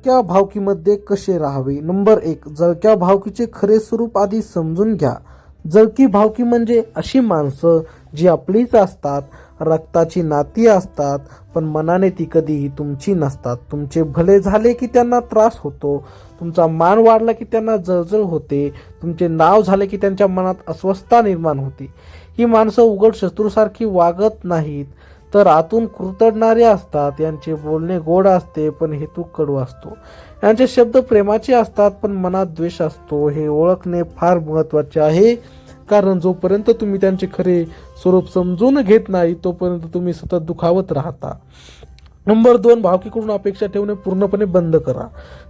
जळक्या भावकीमध्ये कसे राहावे? नंबर एक जळक्या भावकीचे खरे स्वरूप आधी समजून घ्या. जळकी भावकी म्हणजे अशी माणसं जी आपलीच असतात रक्ताची नाती असतात पण मनाने ती कधीही तुमची नसतात. तुमचे भले झाले की त्यांना त्रास होतो तुमचा मान वाढला की त्यांना जळजळ होते तुमचे नाव झाले की त्यांच्या मनात अस्वस्थता निर्माण होते. ही माणसं उघड शत्रूसारखी वागत नाहीत तर आतून कुरतडणारे असतात यांचे बोलणे गोड असते पण हेतू कडू असतो. यांचे शब्द प्रेमाचे असतात पण मनात द्वेष असतो. हे ओळखणे फार महत्त्वाचे आहे कारण जोपर्यंत तुम्ही त्यांचे खरे स्वरूप समजून घेत नाही तोपर्यंत तुम्ही सतत दुखावत राहता. नंबर दोन भावकीकडून अपेक्षा ठेवणे पूर्णपणे बंद करा.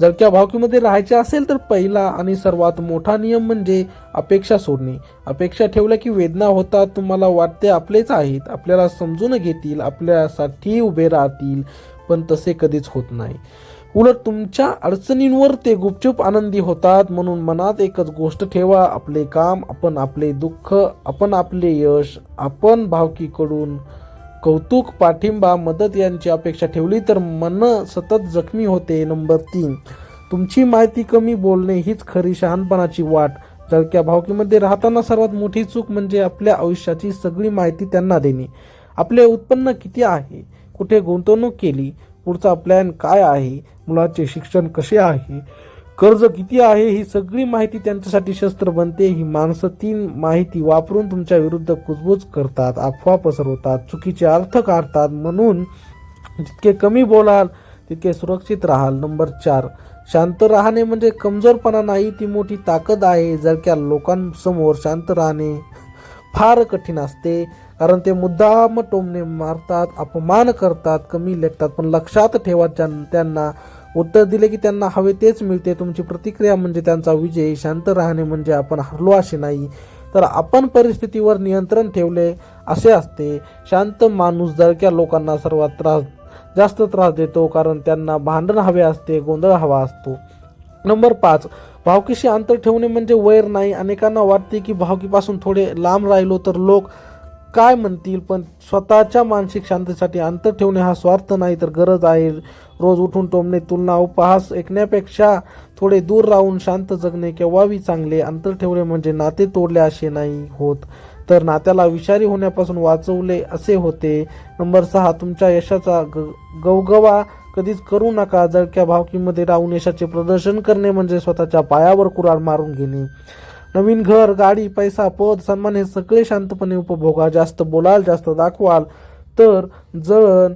जर त्या भावकीमध्ये राहायचे असेल तर पहिला आणि सर्वात मोठा नियम म्हणजे अपेक्षा सोडणे. अपेक्षा ठेवल्या की वेदना होतात तुम्हाला वाटते आपलेच आहेत आपल्याला समजून घेतील आपल्यासाठी उभे राहतील पण तसे कधीच होत नाही. उलट तुमच्या अडचणींवर ते गुपचूप आनंदी होतात म्हणून मनात एकच गोष्ट ठेवा आपले काम आपण आपले दुःख आपण आपले यश आपण भावकीकडून कौतुक पाठिंबा मदत यांची अपेक्षा ठेवली तर मन सतत जखमी होते. नंबर तीन तुमची माहिती कमी बोलणे हीच खरी शहाणपणाची वाट. जळक्या भावकीमध्ये राहताना सर्वात मोठी चूक म्हणजे आपल्या आयुष्याची सगळी माहिती त्यांना देणे. आपले उत्पन्न किती आहे? कुठे गुंतवणूक केली? पुढचा प्लॅन काय आहे? मुलाचे शिक्षण कसे आहे? कर्ज किती आहे ही सगळी माहिती त्यांच्यासाठी शस्त्र बनते. ही माणसं तीन माहिती वापरून तुमच्या विरुद्ध कुजबूज करतात अफवा पसरवतात चुकीचे अर्थ काढतात. म्हणून जितके कमी बोलाल तितके सुरक्षित राहाल. नंबर चार शांत राहणे म्हणजे कमजोरपणा नाही ती मोठी ताकद आहे. जर लोकांसमोर शांत राहणे फार कठीण असते कारण ते मुद्दाम टोमणे मारतात अपमान करतात कमी लेखतात. पण लक्षात ठेवा त्यांना उत्तर दिले की त्यांना हवे तेच मिळते. तुमची प्रतिक्रिया म्हणजे त्यांचा विजय. शांत राहणे म्हणजे आपण हरलो असे नाही. तर आपण परिस्थितीवर नियंत्रण ठेवले असे असते. शांत माणूस जळक्या लोकांना सर्वात त्रास जास्त त्रास देतो कारण त्यांना भांडण हवे असते गोंधळ हवा असतो. नंबर पाच भावकीशी अंतर ठेवणे म्हणजे वैर नाही. अनेकांना वाटते की भावकीपासून थोडे लांब राहिलो तर लोक काय म्हणतील पण स्वतःच्या मानसिक शांतीसाठी अंतर ठेवणे हा स्वार्थ नाही तर गरज आहे. रोज उठून टोमणे तुलना उपहास ऐकण्यापेक्षा थोडे दूर राहून शांत जगणे केव्हाही चांगले. अंतर ठेवले म्हणजे नाते तोडले असे नाही होत. तर नात्याला विषारी होण्यापासून वाचवले असे होते. नंबर सहा तुमच्या यशाचा ग गवगवा कधीच करू नका. जळक्या भावकीमध्ये राहून यशाचे प्रदर्शन करणे म्हणजे स्वतःच्या पायावर कुराड मारून घेणे. नवीन घर गाडी पैसा पद सन्मान हे सगळे शांतपणे उपभोगा. जास्त बोलाल जास्त दाखवाल. तर जळण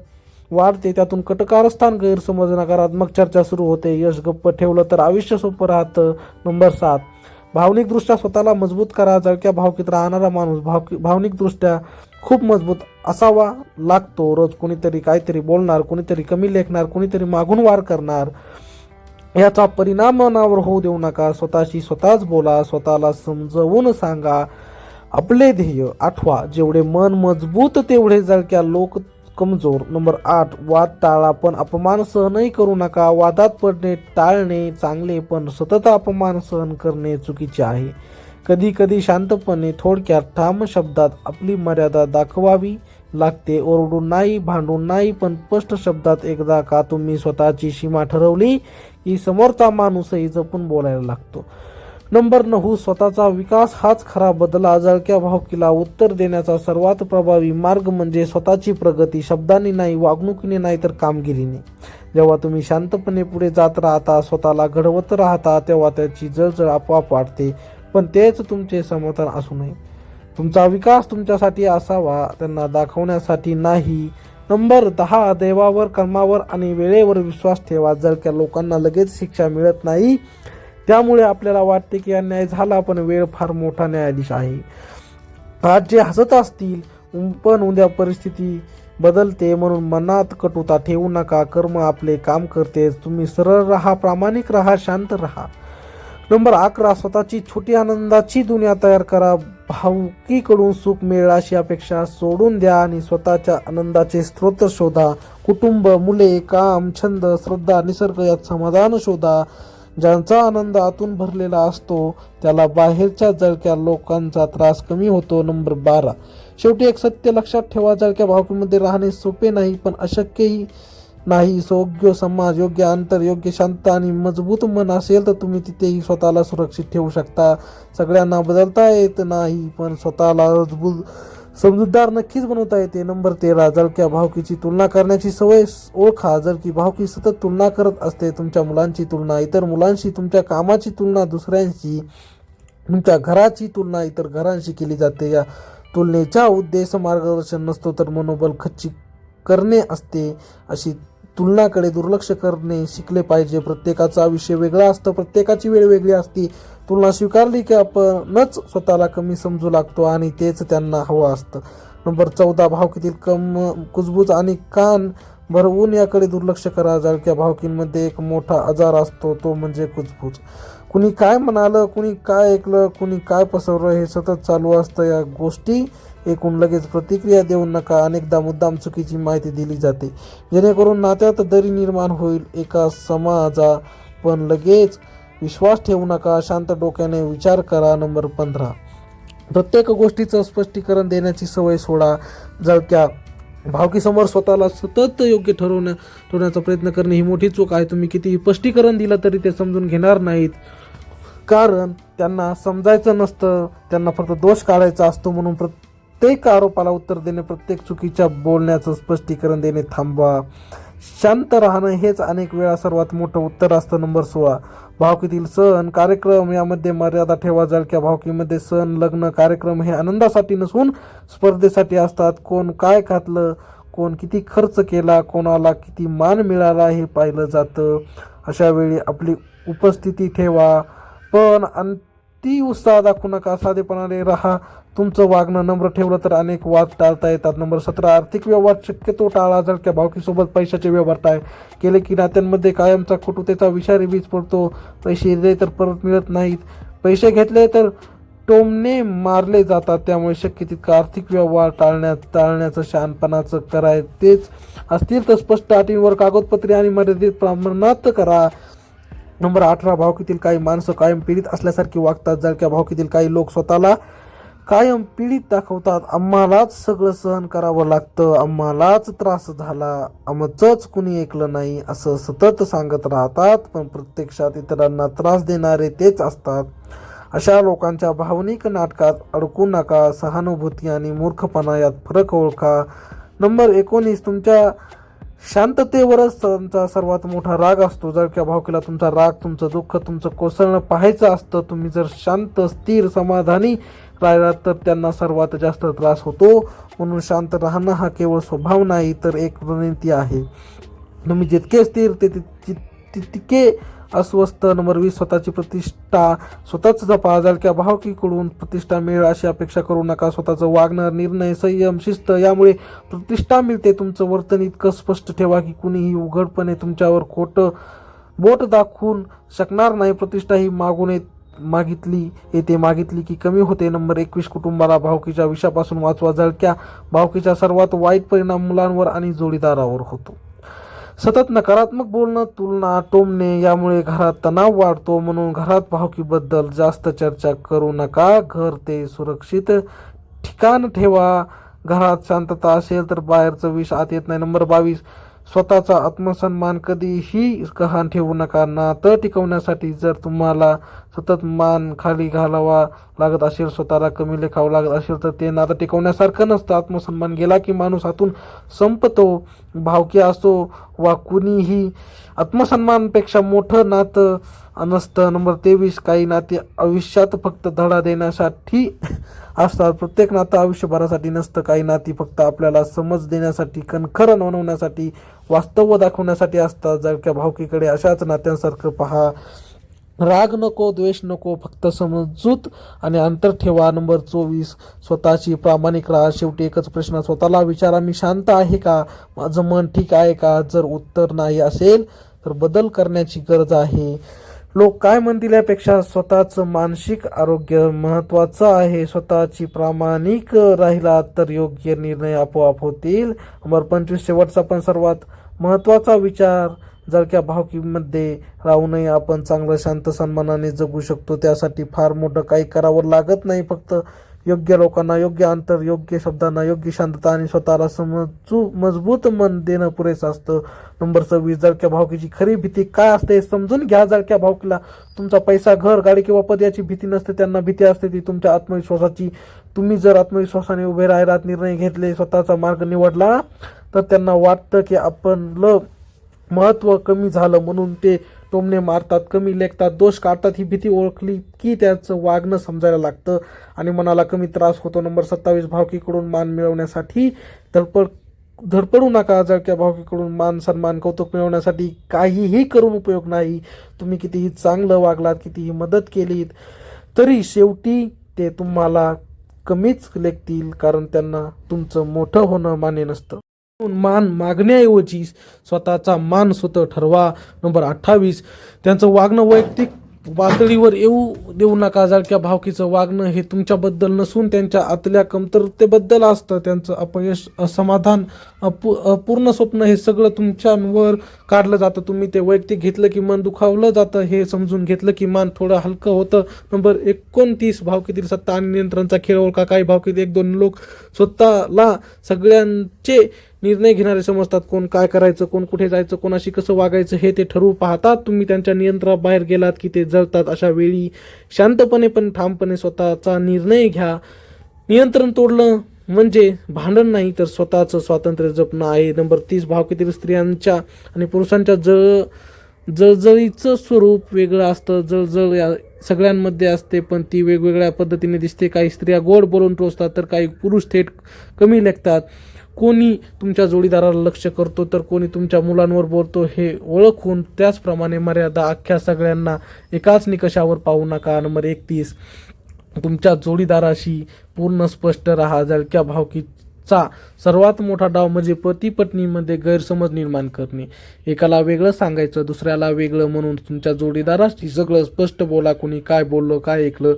वाढते. त्यातून कटकारस्थान गैरसमज नकारात्मक चर्चा सुरू होते. यश गप्प ठेवलं तर आयुष्य सोपं राहतं. नंबर सात. भावनिकदृष्ट्या स्वतःला मजबूत करा. जळक्या भावकीत राहणारा माणूस भावकी भावनिकदृष्ट्या खूप मजबूत असावा लागतो. रोज कोणीतरी काहीतरी बोलणार कोणीतरी कमी लेखणार कोणीतरी मागून वार करणार. याचा परिणाम मनावर होऊ देऊ नका. स्वतःशी स्वतःच बोला स्वतःला समजवून सांगा. आपले ध्येय आठवा. जेवढे मन मजबूत तेवढे जळक्या लोक कमजोर. नंबर आठ वाद टाळा पण अपमान सहनही करू नका. वादात पडणे टाळणे चांगले पण सतत अपमान सहन करणे चुकीचे आहे. कधी कधी शांतपणे थोडक्यात ठाम शब्दात आपली मर्यादा दाखवावी. लागते ओरडून नाही भांडून नाही पण स्पष्ट शब्दात एकदा का तुम्ही स्वतःची सीमा ठरवली की समोरचा माणूसही जपून बोलायला लागतो. नंबर नऊ स्वतःचा विकास हाच खरा बदला जळक्या भावकीला उत्तर देण्याचा सर्वात प्रभावी मार्ग म्हणजे स्वतःची प्रगती शब्दांनी नाही वागणुकीने नाही तर कामगिरीने. जेव्हा तुम्ही शांतपणे पुढे जात राहता स्वतःला घडवत राहता तेव्हा त्याची जळजळ आपोआप वाढते पण तेच तुमचे समाधान असू नये. तुमचा विकास तुमच्यासाठी असावा त्यांना दाखवण्यासाठी नाही. नंबर दहा देवावर कर्मावर आणि वेळेवर विश्वास ठेवा. जर त्या लोकांना लगेच शिक्षा मिळत नाही त्यामुळे आपल्याला वाटते की अन्याय झाला पण वेळ फार मोठा न्यायाधीश आहे. आज जे हसत असतील पण उद्या परिस्थिती बदलते म्हणून मनात कटुता ठेवू नका. कर्म आपले काम करते. तुम्ही सरळ राहा प्रामाणिक राहा शांत राहा. नंबर अकरा स्वतःची छोटी आनंदाची दुनिया तयार करा. भावकीकडून सुख मिळेल अशी अपेक्षा सोडून द्या आणि स्वतःच्या आनंदाचे स्रोत शोधा. कुटुंब मुले काम छंद श्रद्धा निसर्ग यात समाधान शोधा. ज्यांचा आनंद आतून भरलेला असतो त्याला बाहेरच्या जळक्या लोकांचा त्रास कमी होतो. नंबर बारा. शेवटी एक सत्य लक्षात ठेवा जळक्या भावकीमध्ये राहणे सोपे नाही पण अशक्यही नाही योग्य समाज योग्य अंतर योग्य शांत आणि मजबूत मन असेल तर तुम्ही तिथेही स्वतःला सुरक्षित ठेवू शकता. सगळ्यांना बदलता येत नाही पण स्वतःला मजबूत समजूतदार नक्कीच बनवता येते. नंबर तेरा जळक्या भावकीची तुलना करण्याची सवय ओळखा जर की भावकी सतत तुलना करत असते तुमच्या मुलांची तुलना इतर मुलांशी तुमच्या कामाची तुलना दुसऱ्यांशी तुमच्या घराची तुलना इतर घरांशी केली जाते. या तुलनेचा उद्देश मार्गदर्शन नसतो तर मनोबल खच्ची करणे असते अशी तुलनाकडे दुर्लक्ष करणे शिकले पाहिजे. प्रत्येकाचा आयुष्य वेगळा असतं प्रत्येकाची वेळ वेगळी असते. तुलना स्वीकारली की आपणच स्वतःला कमी समजू लागतो आणि तेच त्यांना हवं असतं. नंबर चौदा भावकीतील कम कुजबूज आणि कान भरवून याकडे दुर्लक्ष करा. जळक्या भावकींमध्ये एक मोठा आजार असतो तो म्हणजे कुजबूज. कुणी काय म्हणालं कुणी काय ऐकलं कुणी काय पसरलं हे सतत चालू असतं. या गोष्टी एकूण लगेच प्रतिक्रिया देऊ नका अनेकदा मुद्दाम चुकीची माहिती दिली जाते. जेणेकरून नात्यात दरी निर्माण होईल एका समाजा पण लगेच विश्वास ठेवू नका शांत डोक्याने विचार करा नंबर पंधरा. प्रत्येक गोष्टीचं स्पष्टीकरण देण्याची सवय सोडा. जळक्या. भावकीसमोर स्वतःला सतत योग्य ठरवण्या ठेवण्याचा प्रयत्न करणे ही मोठी चूक आहे. तुम्ही कितीही स्पष्टीकरण दिलं तरी ते समजून घेणार नाहीत. कारण त्यांना समजायचं नसतं त्यांना फक्त दोष काढायचा असतो म्हणून प्रत्येक आरोपाला उत्तर देणे प्रत्येक चुकीच्या बोलण्याचं स्पष्टीकरण देणे थांबवा. शांत राहणं हेच अनेक वेळा सर्वात मोठं उत्तर असतं नंबर सोळा. भावकीतील सण कार्यक्रम यामध्ये मर्यादा ठेवा जळक्या भावकीमध्ये सण लग्न कार्यक्रम हे आनंदासाठी नसून स्पर्धेसाठी असतात. कोण काय घातलं कोण किती खर्च केला कोणाला किती मान मिळाला हे पाहिलं जातं. अशा वेळी आपली उपस्थिती ठेवा. पण अति उत्साह दाखवू नका साधेपणाने राहा. तुमचं वागणं नम्र ठेवलं तर अनेक वाद टाळता येतात. नंबर सतरा आर्थिक व्यवहार शक्यतो टाळा जर भावकीसोबत पैशाचे व्यवहार टाळ. केले की नात्यांमध्ये कायमचा कुटुतेचा विषारी बीज पडतो. पैसे दिले तर परत मिळत नाहीत. पैसे घेतले तर टोमने मारले जातात. त्यामुळे शक्य तितका आर्थिक व्यवहार टाळण्यात टाळण्याचं शहाणपणाचं कराय तेच असतील तर स्पष्ट अटींवर कागदपत्रे आणि मर्यादित प्रमाणात करा. नंबर अठरा भावकीतील काही माणसं कायम पीडित असल्यासारखी वागतात. जळक्या भावकीतील काही लोक स्वतःला कायम पीडित दाखवतात. आम्हालाच सगळं सहन करावं लागतं. आम्हालाच त्रास झाला. आमचंच कुणी ऐकलं नाही असं सतत सांगत राहतात. पण प्रत्यक्षात इतरांना त्रास देणारे तेच असतात. अशा लोकांच्या भावनिक नाटकात अडकू नका. सहानुभूती आणि मूर्खपणा यात फरक ओळखा. नंबर एकोणीस तुमच्या शांततेवरच तुमचा सर्वात मोठा राग असतो. जर त्या भावकीला तुमचा राग तुमचं दुःख तुमचं कोसळणं पाहायचं असतं तुम्ही जर शांत स्थिर समाधानी तर त्यांना सर्वात जास्त त्रास होतो. म्हणून शांत राहणं हा केवळ स्वभाव नाही तर एक रणनीती आहे. तुम्ही जितके स्थिर ते तितके अस्वस्थ नंबर वीस स्वतःची प्रतिष्ठा स्वतःच जपा जळक्या भावकीकडून प्रतिष्ठा मिळेल अशी अपेक्षा करू नका. स्वतःचं वागणं निर्णय संयम शिस्त यामुळे प्रतिष्ठा मिळते. तुमचं वर्तन इतकं स्पष्ट ठेवा की कुणीही उघडपणे तुमच्यावर खोटं बोट दाखवून शकणार नाही. प्रतिष्ठा ही मागून येत मागितली येथे मागितली की कमी होते. नंबर एकवीस कुटुंबाला भावकीच्या विषापासून वाचवा. जळक्या भावकीचा सर्वात वाईट परिणाम मुलांवर आणि जोडीदारावर होतो. सतत नकारात्मक बोलणं तुलना टोमणे यामुळे घरात तणाव वाढतो. म्हणून घरात भावकीबद्दल जास्त चर्चा करू नका. घर ते सुरक्षित ठिकाण ठेवा. घरात शांतता असेल तर बाहेरचं विष आत येत नाही. नंबर बावीस स्वतःचा आत्मसन्मान कधीही गहाण ठेवू नका. नातं टिकवण्यासाठी जर तुम्हाला सतत मान खाली घालावा लागत असेल स्वतःला कमी लेखावं लागत असेल तर ते नातं टिकवण्यासारखं नसतं. आत्मसन्मान गेला की माणूस हातून संपतो. भावकी असो वा कुणीही आत्मसन्मानपेक्षा मोठं नातं नसतं नंबर तेवीस काही नाते आयुष्यात फक्त धडा देण्यासाठी असतात. प्रत्येक नातं आयुष्यभरासाठी नसतं. काही नाती फक्त आपल्याला समज देण्यासाठी कणखरं बनवण्यासाठी वास्तव दाखवण्यासाठी असतात. जळक्या भावकीकडे अशाच नात्यांसारखं पहा. राग नको द्वेष नको फक्त समजूत आणि अंतर ठेवा. नंबर चोवीस स्वतःची प्रामाणिक राहा. शेवटी एकच प्रश्न स्वतःला विचारा मी शांत आहे का? माझं मन ठीक आहे का? जर उत्तर नाही असेल तर बदल करण्याची गरज आहे. लोक काय म्हणतील यापेक्षा स्वतःचं मानसिक आरोग्य महत्त्वाचं आहे. स्वतःची प्रामाणिक राहिला तर योग्य निर्णय आपोआप होतील. नंबर पंचवीस शेवटचा पण सर्वात महत्त्वाचा विचार. जळक्या भावकीमध्ये राहूनही आपण चांगलं शांत सन्मानाने जगू शकतो. त्यासाठी फार मोठं काही करावं लागत नाही फक्त योग्य लोकांना योग्य अंतर योग्य शब्दांना योग्य शांतता आणि स्वतःला समजू मजबूत मन देणं पुरेसं असतं. नंबर सव्वीस जळक्या भावकीची खरी भीती काय असते हे समजून घ्या. जळक्या भावकीला तुमचा पैसा घर गाडी किंवा पद याची भीती नसते त्यांना भीती असते ती तुमच्या आत्मविश्वासाची. तुम्ही जर आत्मविश्वासाने उभे राहिलात निर्णय घेतले स्वतःचा मार्ग निवडला तर त्यांना वाटतं की आपलं महत्त्व कमी झालं म्हणून ते टोमणे मारतात कमी लेखतात दोष काढतात ही भीती ओळखली की त्याचं वागणं समजायला लागतं. आणि मनाला कमी त्रास होतो. नंबर सत्तावीस भावकीकडून मान मिळवण्यासाठी धडपड धडपडू नका जळक्या भावकीकडून मान सन्मान कौतुक मिळवण्यासाठी काहीही करून उपयोग नाही. तुम्ही कितीही चांगलं वागलात कितीही मदत केलीत तरी शेवटी ते तुम्हाला कमीच लेखतील कारण त्यांना तुमचं मोठं होणं मान्य नसतं. मान मागण्याऐवजी स्वतःचा मान स्वतः ठरवा. नंबर अठ्ठावीस त्यांचं वागणं वैयक्तिक पातळीवर येऊ देऊ नका. जाळक्या भावकीचं वागणं हे तुमच्याबद्दल नसून त्यांच्या आतल्या कमतरतेबद्दल असतं. त्यांचं अपयश असमाधान अपू अपूर्ण स्वप्न हे सगळं तुमच्यावर काढलं जातं. तुम्ही ते वैयक्तिक घेतलं की मन दुखावलं जातं. हे समजून घेतलं की मान थोडं हलकं होतं. नंबर एकोणतीस भावकीतील सत्ता आणि नियंत्रणचा खेळ ओळखा. काही भावकीत एक दोन लोक स्वतःला सगळ्यांचे निर्णय घेणारे समजतात कोण काय करायचं कोण कुठे जायचं कोणाशी कसं वागायचं हे ते ठरवू पाहतात. तुम्ही त्यांच्या नियंत्रणाबाहेर गेलात की ते जळतात अशा वेळी शांतपणे पण ठामपणे स्वतःचा निर्णय घ्या. नियंत्रण तोडलं म्हणजे भांडण नाही तर स्वतःचं स्वातंत्र्य जपणं आहे. नंबर तीस भावकीतील स्त्रियांच्या आणि पुरुषांच्या जळ जळजळीचं स्वरूप वेगळं असतं. जळजळ या सगळ्यांमध्ये असते पण ती वेगवेगळ्या पद्धतीने दिसते. काही स्त्रिया गोड बोलून टोचतात तर काही पुरुष थेट कमी लेखतात. कोणी तुमच्या जोडीदाराला लक्ष करतो तर कोणी तुमच्या मुलांवर बोलतो हे ओळखून त्याचप्रमाणे मर्यादा अख्ख्या सगळ्यांना एकाच निकषावर पाहू नका. नंबर एकतीस तुमच्या जोडीदाराशी पूर्ण स्पष्ट राहा. जळक्या चा सर्वात मोठा डाव म्हणजे पती पत्नीमध्ये गैरसमज निर्माण करणे. एकाला वेगळं सांगायचं दुसऱ्याला वेगळं म्हणून तुमच्या जोडीदाराशी सगळं स्पष्ट बोला कोणी काय बोललं काय ऐकलं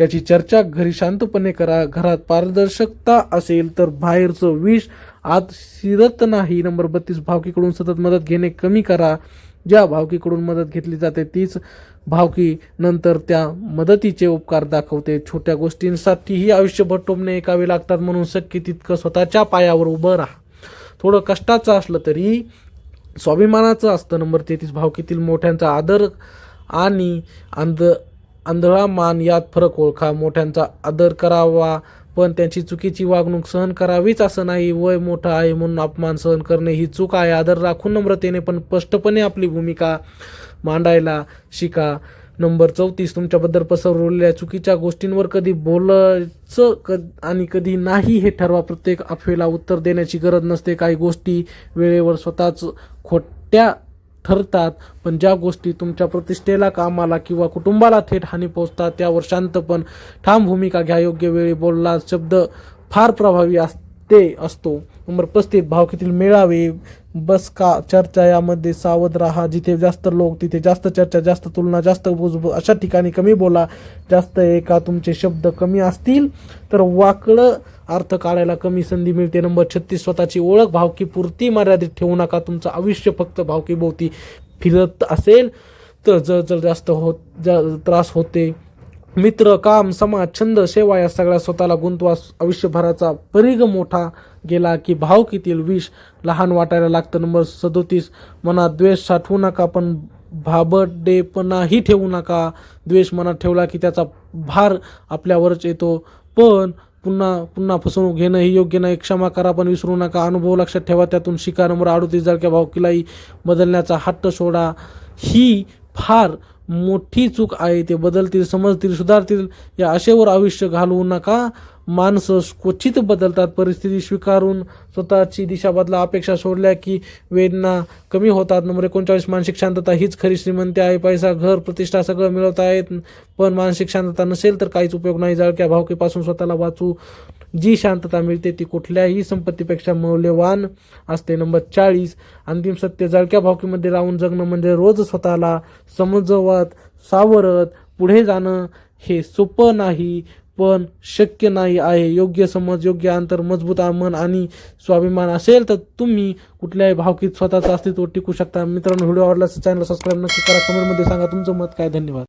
याची चर्चा घरी शांतपणे करा. घरात पारदर्शकता असेल तर बाहेरचं विष आत शिरत नाही. नंबर बत्तीस भावकीकडून सतत मदत घेणे कमी करा. ज्या भावकीकडून मदत घेतली जाते तीच भावकी नंतर त्या मदतीचे उपकार दाखवते. छोट्या गोष्टींसाठीही आयुष्यभर टोमणे ऐकावे लागतात म्हणून शक्य तितकं स्वतःच्या पायावर उभं राहा. थोडं कष्टाचं असलं तरी स्वाभिमानाचं असतं. नंबर तेहतीस भावकीतील मोठ्यांचा आदर आणि अंध आंधळा मान यात फरक ओळखा. मोठ्यांचा आदर करावा पण त्यांची चुकीची वागणूक सहन करावीच असं नाही. वय मोठं आहे म्हणून अपमान सहन करणे ही चूक आहे. आदर राखून नम्रतेने पण स्पष्टपणे आपली भूमिका मांडायला शिका. नंबर चौतीस तुमच्याबद्दल पसरवलेल्या चुकीच्या गोष्टींवर कधी बोलायचं क आणि कधी नाही हे ठरवा. प्रत्येक अफवेला उत्तर देण्याची गरज नसते. काही गोष्टी वेळेवर स्वतःच खोट्या ठरतात पण ज्या गोष्टी तुमच्या प्रतिष्ठेला कामाला किंवा कुटुंबाला थेट हानी पोचतात त्यावर शांत पण ठाम भूमिका घ्या. योग्य वेळी बोलला शब्द फार प्रभावी असते असतो. नंबर पस्तीस भावकीतील मेळावे बस का चर्चा यामध्ये सावध राहा. जिथे जास्त लोक तिथे जास्त चर्चा जास्त तुलना जास्त बुजबु अशा ठिकाणी कमी बोला. जास्त एका तुमचे शब्द कमी असतील तर वाकडं अर्थ काढायला कमी संधी मिळते. नंबर छत्तीस स्वतःची ओळख भावकी पुरती मर्यादित ठेवू नका. तुमचं आयुष्य फक्त भावकीभोवती फिरत असेल तर जर जर जास्त होत जा त्रास होते. मित्र काम समाज छंद सेवा या सगळ्या स्वतःला गुंतवा. आयुष्यभराचा परिघ मोठा गेला की भावकीतील विष लहान वाटायला लागतं नंबर सदोतीस. मनात द्वेष साठवू नका पण भाबडेपणाही ठेवू नका. द्वेष मनात ठेवला की त्याचा भार आपल्यावरच येतो. पण पुन्हा पुन्हा फसवणूक घेणं हे योग्य नाही. क्षमा करा पण विसरू नका. अनुभव लक्षात ठेवा. त्यातून शिका नंबर अडोतीस जळक्या भावकीलाही बदलण्याचा हट्ट सोडा. ही फार मोठी चूक आहे ते बदलतील समजतील सुधारतील. या आशेवर आयुष्य घालवू नका. माणसं क्वचित बदलतात परिस्थिती स्वीकारून स्वतःची दिशा बदला अपेक्षा सोडल्या की वेदना कमी होतात. नंबर एकोणचाळीस मानसिक शांतता हीच खरी श्रीमंती आहे. पैसा घर प्रतिष्ठा सगळं मिळवता आहेत पण मानसिक शांतता नसेल तर काहीच उपयोग नाही. जळक्या भावकीपासून स्वतःला वाचू जी शांतता मिळते ती कुठल्याही संपत्तीपेक्षा मौल्यवान असते. नंबर चाळीस अंतिम सत्य जळक्या भावकीमध्ये राहून जगणं म्हणजे रोज स्वतःला समजवत सावरत पुढे जाणं हे सोपं नाही पण शक्य नाही आहे. योग्य समज योग्य अंतर मजबूत मन आणि स्वाभिमान असेल तर तुम्ही कुठल्याही भावकीत स्वतःचं अस्तित्व टिकू शकता. मित्रांनो व्हिडिओ आवडल्यास चॅनल सबस्क्राईब नक्की करा. कमेंटमध्ये सांगा तुमचं मत काय. धन्यवाद.